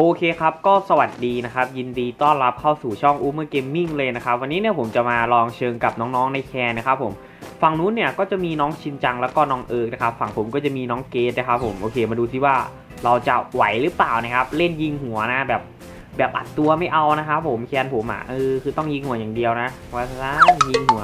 โอเคครับ ก็สวัสดีนะครับ ยินดีต้อนรับเข้าสู่ช่องอูเมอร์เกมมิ่งเลยนะครับ วันนี้เนี่ยผมจะมาลองเชิงกับน้องๆในแคนนะครับผมฝั่งนู้นเนี่ยก็จะมีน้องชินจังแล้วก็น้องเอิร์กนะครับ ฝั่งผมก็จะมีน้องเกดนะครับผมโอเคมาดูที่ว่าเราจะไหวหรือเปล่านะครับ เล่นยิงหัวนะแบบแบบอัดตัวไม่เอานะครับผมแคนผมอะเออคือต้องยิงหัวอย่างเดียวนะว่าซะยิงหัว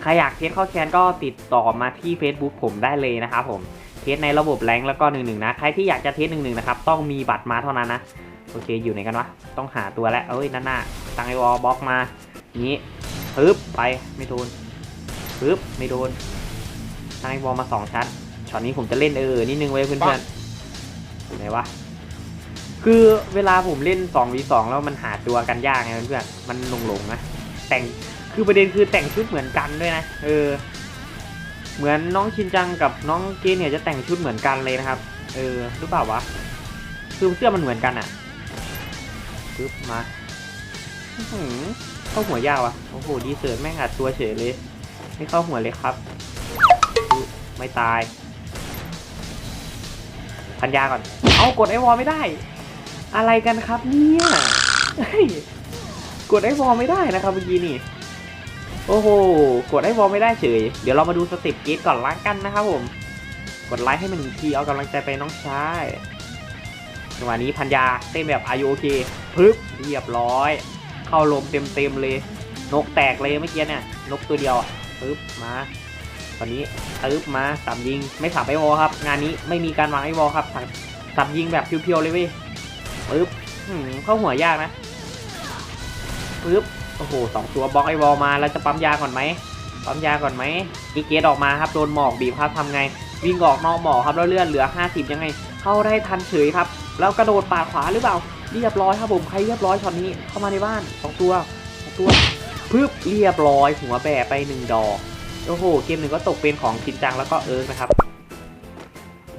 ใครอยากเทสเข้าแคนก็ติดต่อมาที่ Facebook ผมได้เลยนะครับผมเทสในระบบแรงแล้วก็หนึ่งหนึ่งนะใครที่อยากจะเทสหนึ่งหนึ่งนะครับต้องมีบัตรมาเท่านั้นนะ อเคอยู่ไหนกันวะ ต้องหาตัวแล้วเอ้ยนั่นน่ะตั้งไอวอลบล็อกมาอย่างนี้ปึ๊บไปไม่โดนปึ๊บไม่โดนตั้งไอวอลมาสองชั้นช็อตนี้ผมจะเล่นเออนิดนึงไว้เพื่อนๆอยู่ไหนวะคือเวลาผมเล่น 2v2 แล้วมันหาตัวกันยากไงเพื่อนๆมันหลงๆนะแต่งคือประเด็นคือแต่งชุดเหมือนกันด้วยนะเออ เหมือนน้องชินจังกับน้องเกนเนี่ยจะแต่งชุดเหมือนกันเลยนะครับ เออหรือเปล่าวะคือเสื้อมันเหมือนกันอะ ปึ๊บมาเข้าหัวยาวอะโอ้โหดีเซิร์ตแม่งอัดตัวเฉยเลย ไม่เข้าหัวเลยครับ ไม่ตาย พันยาก่อน เอากดไอวอลไม่ได้ อะไรกันครับเนี่ยกดไอวอลไม่ได้นะครับเมื่อกี้นี่โอ้โห กดไอวอลไม่ได้เฉย เดี๋ยวเรามาดูสเต็ปเกตก่อนละกันนะครับผม กดไลค์ให้มันหนึ่งทีเอากำลังใจไปน้องชาย จังหวะนี้พันยาเต้นแบบอายุโอเคพึบเรียบร้อย เข้าลมเต็มเต็มเลย นกแตกเลยเมื่อกี้เนี่ยนกตัวเดียวอะปึ๊บมาตอนนี้ปึ๊บมาสับยิงไม่สับไอวอลครับ งานนี้ไม่มีการวางไอวอลครับสับยิงแบบเพียวๆเลยเว้ยปึ๊บเข้าหัวยากนะปึ๊บโอ้โหสองตัวบล็อกไอวอลมาแล้วจะปั๊มยาก่อนไหมปั๊มยาก่อนไหมอีเกตออกมาครับโดนหมอกบีบครับทำไงวิ่งออกนอกหมอกครับแล้วเลื่อนเหลือ 50 ยังไง เข้าได้ทันเฉยครับ แล้วกระโดดปาดขวาหรือเปล่า เรียบร้อยครับผมใครเรียบร้อยช็อตนี้เข้ามาในบ้านสองตัวสองตัวปึ๊บเรียบร้อยหัวแบะไปหนึ่งดอกโอ้โหเกมหนึ่งก็ตกเป็นของคินจังแล้วก็เอิร์กนะครับ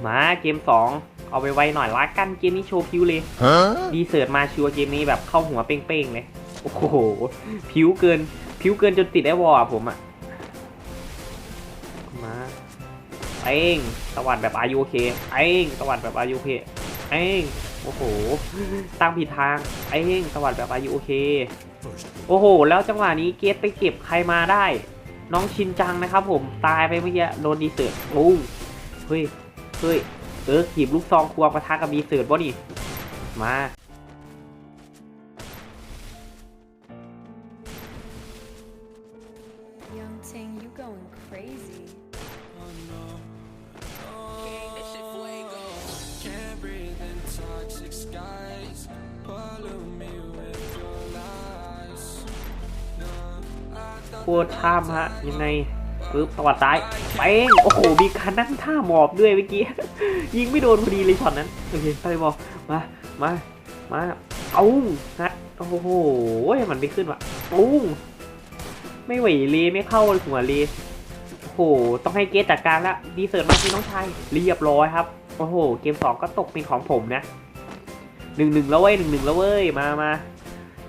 มาเกมสองเอาไปไวหน่อยละกันเกมนี้โชว์พิวเลย Huh? ดีเสิร์ตมาชัวร์เกมนี้แบบเข้าหัวเป้งๆเลยโอ้โหผิวเกินผิวเกินจนติดไอ้วอลอะผมอะมาเอ้งสวัสดแบบอายุโอเคเอ้งสวัสดแบบอายุโอเค เอ้งโอ้โห ตั้งผิดทาง เอ้งสวัสดแบบอายุโอเค โอ้โห แล้วจังหวะนี้เกตไปเก็บใครมาได้ น้องชินจังนะครับผม ตายไปเมื่อกี้โดนดีเสิร์ตโอ้เฮ้ย เฮ้ย เออขีบลูกซองควงปะทะกับดีเสิร์ตบ่นี่ มา Young Ting, you going crazy. คตรท่ามฮะยังไงปึ๊บสวัดซ้ายเป้งโอ้โห มีการนั่งท่าหมอบด้วยเมื่อกี้ ยิงไม่โดนพอดีเลยช็อตนั้น โอเคไปบอลมา มา มาเอานัดโอ้โห มันไม่ขึ้นว่ะปุ้งไม่ไหวเลยไม่เข้าหัวเลยโอ้โห ต้องให้เกตจัดการละดีเสิร์ตมาที่น้องชาย เรียบร้อยครับ โอ้โห เกมสองก็ตกเป็นของผมนะหนึ่งหนึ่งแล้วเว้ยหนึ่งหนึ่งแล้วเว้ย มามา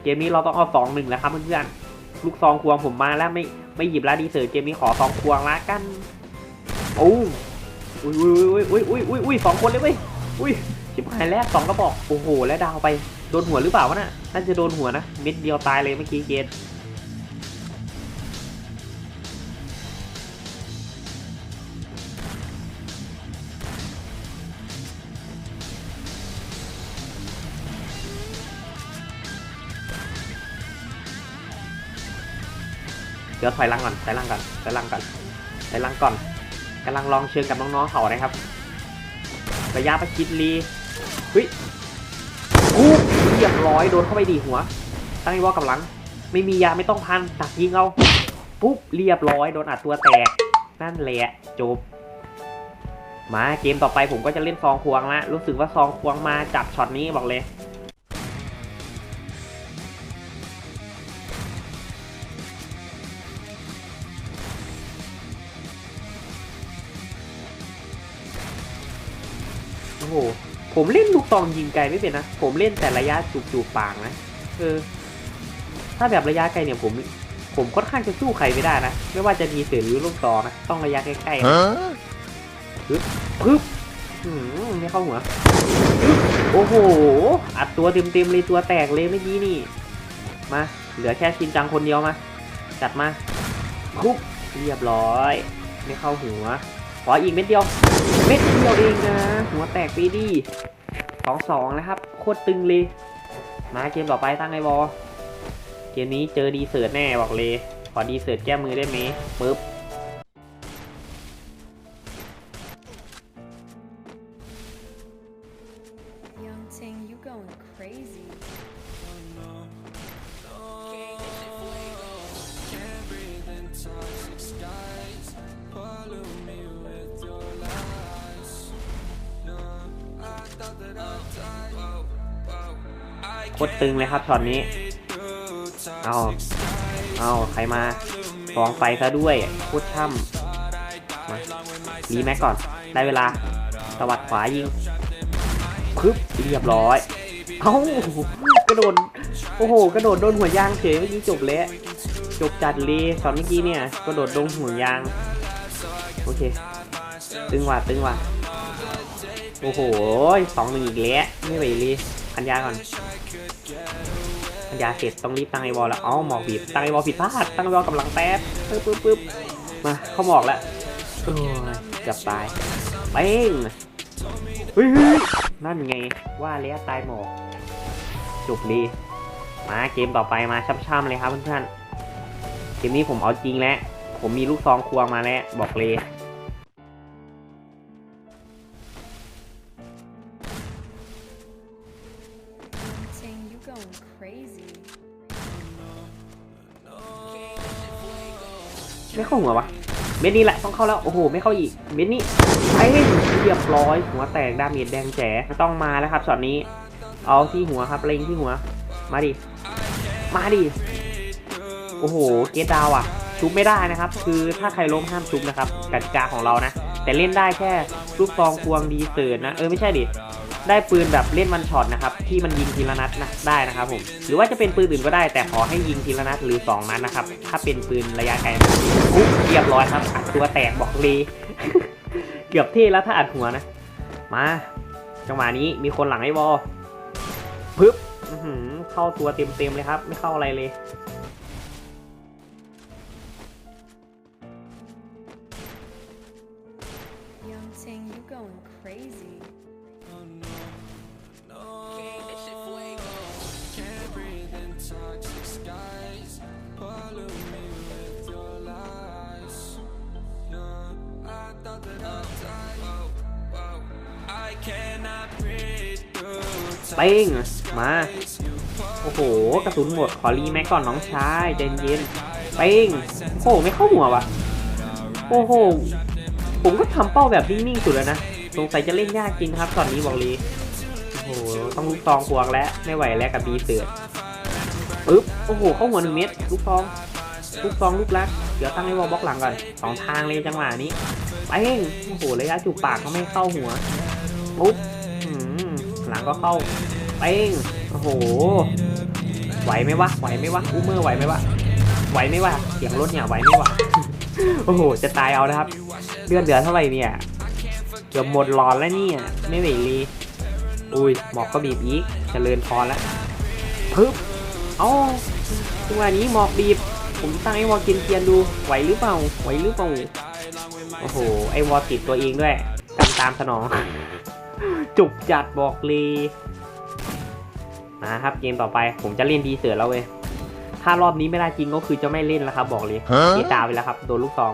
เกมนี้เราต้องเอาสองหนึ่งแล้วครับเพื่อนๆ ลูกซองควงผมมาแล้วไม่ไม่หยิบแล้วดีเสิร์เกมนี้ขอซองควงละกันโอ้อุ้ยอุ้ยอุ้ยอุ้ยอุ้ยอุ้ยสองคนเลยเว้ยอุ้ยชิบหายแล้วสองกระบอกโอ้โห แล้วดาวไปโดนหัวหรือเปล่าวะน่ะน่าจะโดนหัวนะเม็ดเดียวตายเลยเมื่อกี้เกต เดี๋ยวถอยหลังก่อนถอยหลังก่อนถอยหลังก่อนถอยหลังก่อนกำลังลองเชิงกับน้องๆเขานะครับ ระยะประชิดรีเฮ้ยกูเรียบร้อยโดนเข้าไปดีหัว ตั้งไอ้วอลกับหลัง ไม่มียาไม่ต้องพันตักยิงเอาปุ๊บเรียบร้อยโดนอัดตัวแตกนั่นแหละจบมาเกมต่อไปผมก็จะเล่นซองควงละรู้สึกว่าซองควงมาจับช็อตนี้บอกเลย ผมเล่นลูกซองยิงไกลไม่เป็นนะ ผมเล่นแต่ระยะจูบจูบปากนะเออถ้าแบบระยะไกลเนี่ยผมผมค่อนข้างจะสู้ใครไม่ได้นะ ไม่ว่าจะมีเสือหรือลูกซองนะ ต้องระยะใกล้ๆนะ Huh? ปึ๊บหืมไม่เข้าหัว โอ้โห อัดตัวเต็มๆเลยตัวแตกเลยเมื่อกี้นี่ มา เหลือแค่ชินจังคนเดียวมา จัดมาคุบเรียบร้อย ไม่เข้าหัว ขออีกเม็ดเดียว เม็ดเดียวเองนะ หัวแตกไปดีสองสองนะครับ โคตรตึงเลย มาเกมต่อไปตั้งไอ้บอเกมนี้เจอดีเสิร์ตแน่บอกเลย ขอดีเสิร์ตแก้มือได้ไหมปึ๊บ คตรตึงเลยครับช็อตนี้ เอาเอาใครมาสองไฟซะด้วยโคตรช่ำมารีแม็กก่อน ได้เวลาตวัดขวายิงพึบเรียบร้อย เอ้ากระโดด โอ้โห กระโดดโดนหัวยางเฉยเมื่อกี้จบแล้ว จบจัดเลยตอนเมื่อกี้เนี่ย กระโดดโดนหัวยาง โอเค ตึงว่ะตึงว่ะโอ้โหสองหนึ่งอีกแล้ว ไม่ไหวเลย พันยาก่อนพันยาเสร็จต้องรีบตั้งไอวอลแล้วอ้าหมอกบีบตั้งไอวอลผิดพลาดตั้งไอวอลกำลังแป๊บปึ๊บปึ๊บปึ๊บมาเขาหมอกแล้วโอ้ยเกือบตายเป้งเฮ้ยนั่นไงว่าแล้วตายหมอกจบเลยมาเกมต่อไปมาช่ำๆเลยครับเพื่อนๆเกมนี้ผมเอาจริงแล้วผมมีลูกซองควงมาแล้วบอกเลย going crazy. ไม่เข้าหัววะเม็ดนี้แหละต้องเข้าแล้ว โอ้โห ไม่เข้าอีก เม็ดนี้ไอ้เรียบร้อย หัวแตกดาเมจแดงแจ๋ต้องมาแล้วครับช็อตนี้ เอาที่หัวครับเล็งที่หัว มาดิ มาดิ โอ้โห เกตดาวอะ ชุบไม่ได้นะครับ คือถ้าใครล้มห้ามชุบนะครับกติกาของเรานะ แต่เล่นได้แค่ลูกซองควงดีเซิร์นะ เออไม่ใช่ดิ ได้ปืนแบบเล่นวันช็อตนะครับที่มันยิงทีละนัดนะได้นะครับผมหรือว่าจะเป็นปืนอื่นก็ได้ แต่ขอให้ยิงทีละนัดหรือสองนัดนะครับถ้าเป็นปืนระยะไกลนะอุ๊บเรียบร้อยครับอัดตัวแตกบอกเลยเกือบเท่แล้วถ้าอัดหัวนะ มาจังหวะนี้มีคนหลังไอ้บอลปึ๊บเข้าตัวเต็มๆเลยครับ ไม่เข้าอะไรเลย เป้งมา โอ้โห กระสุนหมด ขอรีแม็กก่อนน้องชายใจเย็นเป้งโอ้โห ไม่เข้าหัววะโอ้โห ผมก็ทำเป้าแบบนิ่งๆสุดแล้วนะ สงสัยจะเล่นยากจริงครับตอนนี้บอกเลยโอ้โหต้องลูกซองควงแล้วไม่ไหวแล้วกับบีเสือปึ๊บโอ้โหเข้าหัวหนึ่งเม็ดลูกซองลูกซองลูกรักเดี๋ยวตั้งให้วอลบล็อกหลังก่อนสองทางเลยจังหวะนี้เป้งโอ้โหระยะจุกปากก็ไม่เข้าหัวปุ๊บอืมหลังก็เข้าเป้งโอ้โหไหวไหมวะไหวไหมวะอูเมอร์ไหวไหมวะไหวไหมวะเสียงรถเนี่ยไหวไหมวะโอ้โหจะตายเอานะครับเลือดเหลือเท่าไหร่เนี่ย เกือบหมดหลอดแล้วเนี่ย ไม่ไหวเลยอุ้ยหมอกก็บีบอีกเจริญพรแล้วปึ๊บเอ้าจังหวะนี้หมอกบีบ ผมตั้งไอ้วอลกินเทียนดูไหวหรือเปล่าไหวหรือเปล่าโอ้โหไอ้วอลติดตัวเองด้วยตามตามสนอง จุกจัดบอกเลยนะครับเกมต่อไปผมจะเล่นดีเสือแล้วเว้ยถ้ารอบนี้ไม่ได้จริงก็คือจะไม่เล่นแล้วครับ บอกเลยเกตาไปแล้วครับโดนลูกซอง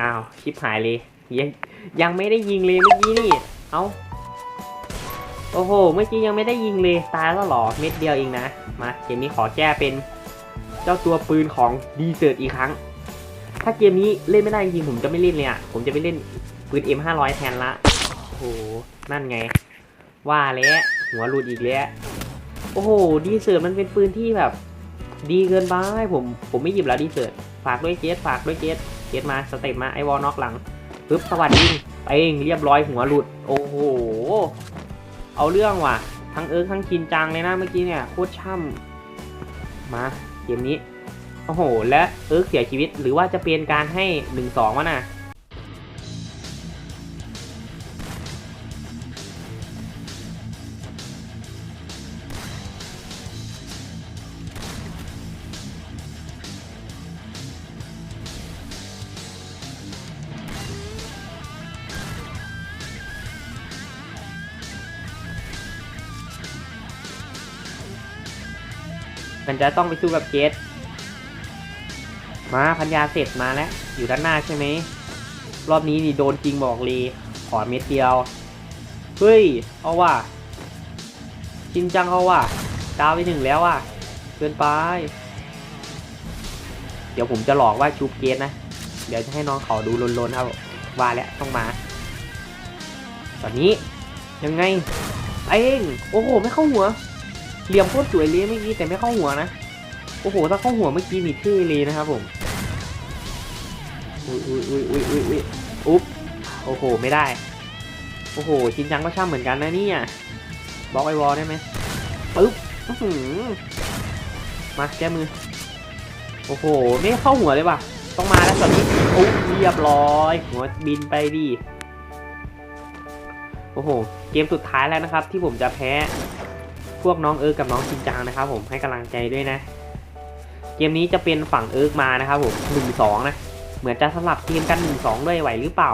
อ้าวชิปหายเลย ยังยังไม่ได้ยิงเลยเมื่อกี้นี่ เอ้าโอ้โห เมื่อกี้ยังไม่ได้ยิงเลย ตายแล้วหรอ เม็ดเดียวเองนะ มา เกมนี้ขอแก้เป็นเจ้าตัวปืนของดีเซิร์ตอีกครั้ง ถ้าเกมนี้เล่นไม่ได้จริงผมจะไม่เล่นเลยอะ ผมจะไปเล่นปืน M500 แทนละ โอ้โห นั่นไง ว่าแล้วหัวหลุดอีกแล้ว โอ้โห ดีเซิร์ตมันเป็นปืนที่แบบ ดีเกินไปผม ผมไม่หยิบแล้วดีเซิร์ตฝากด้วยเจสฝากด้วยเจสเจสมา สเต็ปมา ไอวอลน็อกหลัง ปึ๊บสวัสดีไปเองเรียบร้อยหัวหลุด โอ้โห เอาเรื่องว่ะ ทั้งเอิร์กทั้งคินจังเลยนะเมื่อกี้เนี่ยโคตรช่ำมาเกมนี้ โอ้โห และเอิร์กเสียชีวิตหรือว่าจะเป็นการให้หนึ่งสองวะน่ะ มันจะต้องไปสู้กับเจสมาพัญญาเสร็จมาแล้ว อยู่ด้านหน้าใช่ไหม รอบนี้นี่โดนจริงบอกเลยขอเม็ดเดียว เฮ้ย เอาว่ะจริงจังเอาว่ะดาวไปหนึ่งแล้วว่ะเกินไป เดี๋ยวผมจะหลอกว่าชูเกตนะ เดี๋ยวจะให้น้องเขาดูลนๆครับ ว่าแล้วต้องมา ตอนนี้ยังไง เอง โอ้โห ไม่เข้าหัว เหลี่ยมโคตรสวยเลยเมื่อกี้แต่ไม่เข้าหัวนะ โอ้โห ถ้าเข้าหัวเมื่อกี้มีเท่เลยนะครับผม อุ้ยอุ้ยอุ้ยอุ้ยอุ้ยอุ้ยอุ๊บ โอ้โห ไม่ได้ โอ้โห ชินจังก็ช่ำเหมือนกันนะเนี่ยบล็อกไอวอลได้ไหมปึ๊บมาแก้มือ โอ้โห ไม่เข้าหัวเลยว่ะ ต้องมาแล้วตอนนี้โอ้เรียบร้อย หัวบินไปดิโอ้โห เกมสุดท้ายแล้วนะครับ ที่ผมจะแพ้ พวกน้องเอิร์กกับน้องชินจังนะครับผมให้กำลังใจด้วยนะ เกมนี้จะเป็นฝั่งเอิร์กมานะครับผมหนึ่งสองนะ เหมือนจะสลับทีมกันหนึ่งสองด้วยไหวหรือเปล่า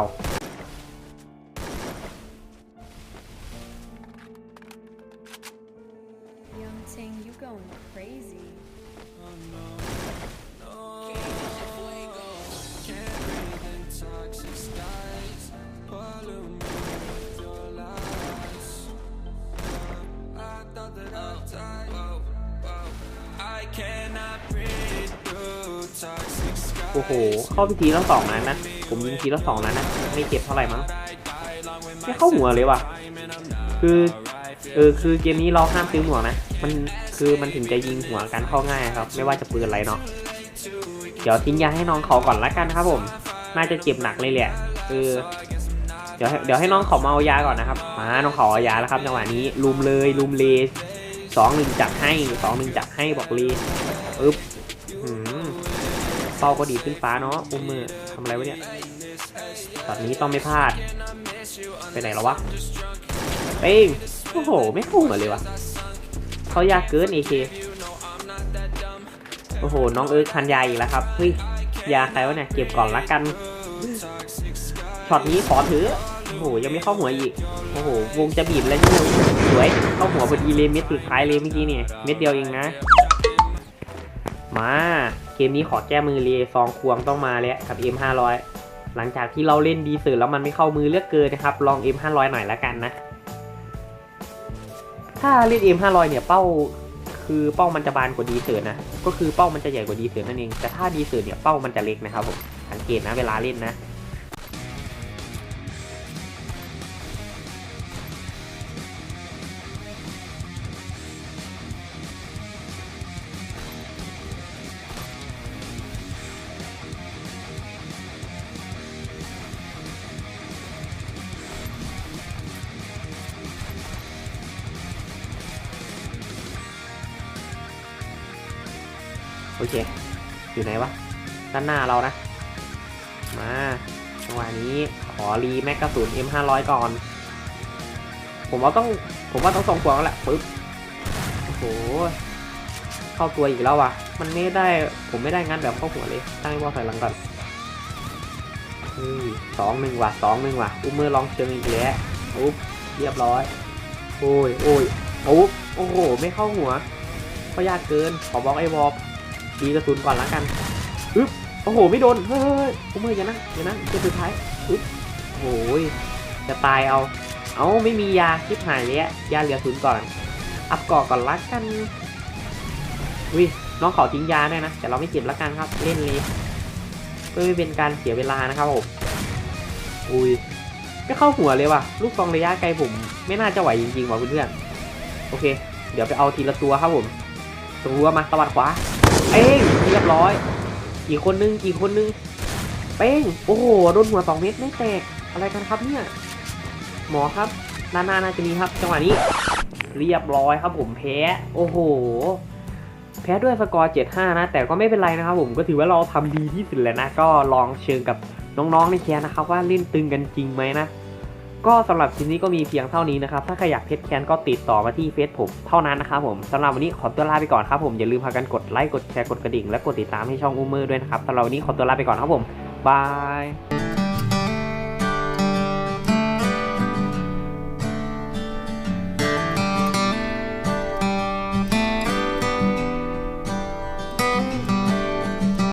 that I'd die. Whoa, whoa. I cannot breathe through toxic skies. โอ้โห เข้าพิธีแล้วสองนั้นนะ ผมยิงทีและสองนั้นนะ ไม่เจ็บเท่าไหร่มั้งไม่เข้าหัวเลยว่ะ คือเออคือเกมนี้เราห้ามซื้อหมวกนะ มันคือมันถึงจะยิงหัวกันเข้าง่ายครับ ไม่ว่าจะปืนอะไรเนาะ เดี๋ยวทิ้งยาให้น้องเขาก่อนละกันครับผม น่าจะเจ็บหนักเลยแหละเออ เดี๋ยวเดี๋ยวให้น้องเขามาเอายาก่อนนะครับ มาน้องเขาเอายาแล้วครับจังหวะนี้ลุมเลยลุมเลยสองหนึ่งจัดให้สองหนึ่งจัดให้บอกเลยอึ๊บหืมเป้าก็ดีขึ้นฟ้าเนาะอุ้มมือทำอะไรวะเนี่ยตอนนี้ต้องไม่พลาด ไปไหนแล้ววะเป้งโอ้โห ไม่เข้าหัวเลยวะเขายากเกินเอเคโอ้โห น้องเอิร์กคันยาอีกแล้วครับ เฮ้ย ยาใครวะเนี่ย เก็บก่อนละกัน ช็อตนี้ขอถือ โอ้โห ยังไม่เข้าหัวอีก โอ้โห วงจะบีบแล้วนี่สวย เข้าหัวพอดีเลยเม็ดสุดท้ายเลยเมื่อกี้เนี่ย เม็ดเดียวเองนะ มา เกมนี้ขอแก้มือเลยซองควงต้องมาแล้วกับ M500 หลังจากที่เราเล่นดีสุดแล้วมันไม่เข้ามือเลือกเกินนะครับ ลอง M500 หน่อยละกันนะ ถ้าเล่น M500 เนี่ยเป้าคือเป้ามันจะบานกว่าดีเสือนะ ก็คือเป้ามันจะใหญ่กว่าดีเสือนั่นเอง แต่ถ้าดีเสือเนี่ยเป้ามันจะเล็กนะครับผม สังเกตนะเวลาเล่นนะ เค อยู่ไหนวะ ด้านหน้าเรานะ มาจังหวะนี้ขอรีแม็กกระสุน M500 ก่อน ผมว่าต้อง ผมว่าต้องส่งควงแล้วแหละปึ๊บ โอ้โห เข้าตัวอีกแล้ววะมันไม่ได้ ผมไม่ได้งันแบบเข้าหัวเลย ตั้งให้ว่าใส่หลังก่อนสองหนึ่งว่ะสองหนึ่งว่ะ อุ้มมือลองเชิงอีกแล้วอุ๊บ เรียบร้อย โอ้ยโอ้ยอุ๊บโอ้โห ไม่เข้าหัว ก็ยากเกิน ขอบอกไอ้วอล ดีกระสุนก่อนละกันอึ๊บโอ้โหไม่โดนเฮ้ยผมมืออย่านะอย่านะเจอสุดท้ายอึ๊บโอ้โหยจะตายเอาเอาไม่มียาคิดหายเลยอะยาเหลือศูนย์ก่อน อัพกาะก่อนละกันอุ้ยน้องขอทิ้งยาด้วยนะ แต่เราไม่เก็บละกันครับ เล่นเลยเพื่อไม่เป็นการเสียเวลานะครับผมอุ้ยไม่เข้าหัวเลยว่ะ ลูกซองระยะไกลผม ไม่น่าจะไหวจริงๆว่ะเพื่อนๆโอเค เดี๋ยวไปเอาทีละตัวครับผมตัวมาตะวัดขวา เป้งเรียบร้อย กี่คนนึงกี่คนนึงเป้งโอ้โหโดนหัวสองเม็ดไม่แตกอะไรกันครับเนี่ยหมอครับนานาน่าจะมีครับจังหวะนี้ เรียบร้อยครับผมแพ้โอ้โห แพ้ด้วยสกอร์ 7-5 นะ แต่ก็ไม่เป็นไรนะครับผมก็ถือว่าเราทำดีที่สุดแล้วนะ ก็ลองเชิงกับน้องๆในแคนนะครับว่าเล่นตึงกันจริงไหมนะ ก็สำหรับคลิปนี้ก็มีเพียงเท่านี้นะครับ ถ้าใครอยากเพชรแคนก็ติดต่อมาที่เฟซผมเท่านั้นนะครับผมสำหรับวันนี้ขอตัวลาไปก่อนครับผมอย่าลืมพากันกดไลค์กดแชร์กดกระดิ่งและกดติดตามให้ช่องอูเมอร์ด้วยนะครับสำหรับวันนี้ขอตัวลาไปก่อนครับผมบาย